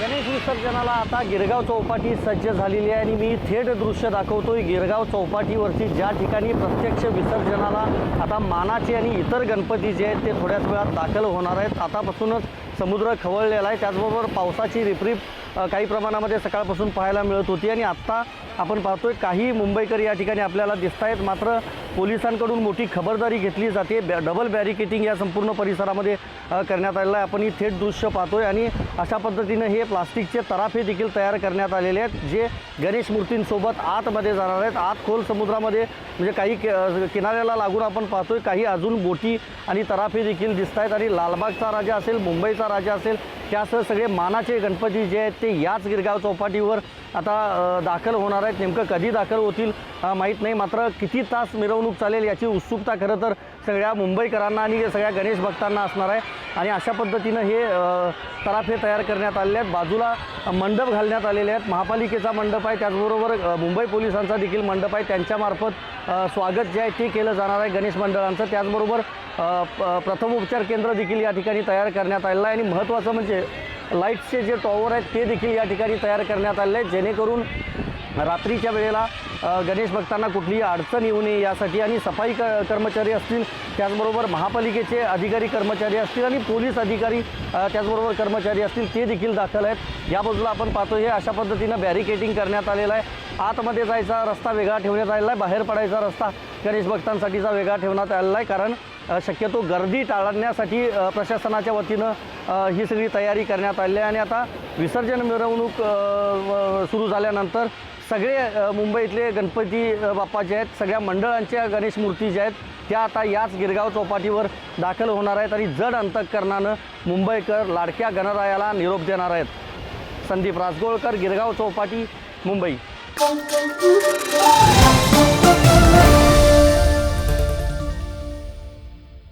गणेश विसर्जनाला आता गिरगाव चौपाटी सज्ज झालेली आहे आणि मी थेट दृश्य दाखवतोय. गिरगाव चौपाटीवरती ज्या ठिकाणी प्रत्यक्ष विसर्जनाला आता मानाचे आणि इतर गणपती जे आहेत ते थोड्याच वेळात दाखल होणार आहेत. आतापासूनच समुद्र खवळलेला आहे. त्याचबरोबर पावसाची रिपरिप काही प्रमाणामध्ये सकाळपासून पाहायला मिळत होती आणि आत्ता आपण पाहतोय काही मुंबईकर या ठिकाणी आपल्याला दिसत आहेत मात्र पोलिसांकडून मोठी खबरदारी घेतली जाते. बॅ डबल बॅरिकेटिंग या संपूर्ण परिसरामध्ये करण्यात आलेलं आहे. आपण ही थेट दृश्य पाहतोय आणि अशा पद्धतीनं हे प्लास्टिकचे तराफे देखील तयार करण्यात आलेले आहेत जे गणेश मूर्तींसोबत आतमध्ये जाणार आहेत. आत खोल समुद्रामध्ये म्हणजे काही किनाऱ्याला लागून आपण पाहतोय काही अजून बोटी आणि तराफे देखील दिसत आहेत आणि लालबागचा राजा असेल मुंबईचा राजा असेल त्यासह सगळे मानाचे गणपती जे आहेत ते याच गिरगाव चौपाटीवर आता दाखल होणार आहेत. नेमकं कधी दाखल होतील माहीत नाही. मात्र किती तास मिरवणूक चालेल याची उत्सुकता खरं तर सगळ्या मुंबईकरांना आणि सगळ्या गणेश भक्तांना असणार आहे. आणि अशा पद्धतीनं हे तराफे तयार करण्यात आलेले आहेत. बाजूला मंडप घालण्यात आलेले आहेत. महापालिकेचा मंडप आहे. त्याचबरोबर मुंबई पोलिसांचा देखील मंडप आहे. त्यांच्यामार्फत स्वागत जे आहे ते केलं जाणार आहे गणेश मंडळांचं. त्याचबरोबर प्रथमोपचार केंद्र देखील या ठिकाणी तयार करण्यात आलेलं आहे. आणि महत्त्वाचं म्हणजे लाईट्सचे जे टॉवर आहेत ते देखील या ठिकाणी तयार करण्यात आले आहेत. जेणेकरून रात्रीच्या वेळेला गणेश भक्तांना कुठलीही अडचण येऊ नये यासाठी आणि सफाई क कर्मचारी असतील त्याचबरोबर महापालिकेचे अधिकारी कर्मचारी असतील आणि पोलीस अधिकारी त्याचबरोबर कर्मचारी असतील ते देखील दाखल आहेत. या बाजूला आपण पाहतो हे अशा पद्धतीनं बॅरिकेटिंग करण्यात आलेलं आहे. आतमध्ये जायचा रस्ता वेगळा ठेवण्यात आलेला आहे. बाहेर पडायचा रस्ता गणेश भक्तांसाठीचा वेगळा ठेवण्यात आलेला आहे. कारण शक्यतो गर्दी टाळण्यासाठी प्रशासनाच्या वतीनं ही सगळी तयारी करण्यात आली आहे. आणि आता विसर्जन मिरवणूक सुरू झाल्यानंतर सगळे मुंबईतले गणपती बाप्पा जे आहेत सगळ्या मंडळांच्या गणेश मूर्ती ज्या आहेत त्या आता याच गिरगाव चौपाटीवर दाखल होणार आहेत. आणि जड अंतकरणानं मुंबईकर लाडक्या गणरायाला निरोप देणार आहेत. संदीप राजगोळकर गिरगाव चौपाटी मुंबई. Música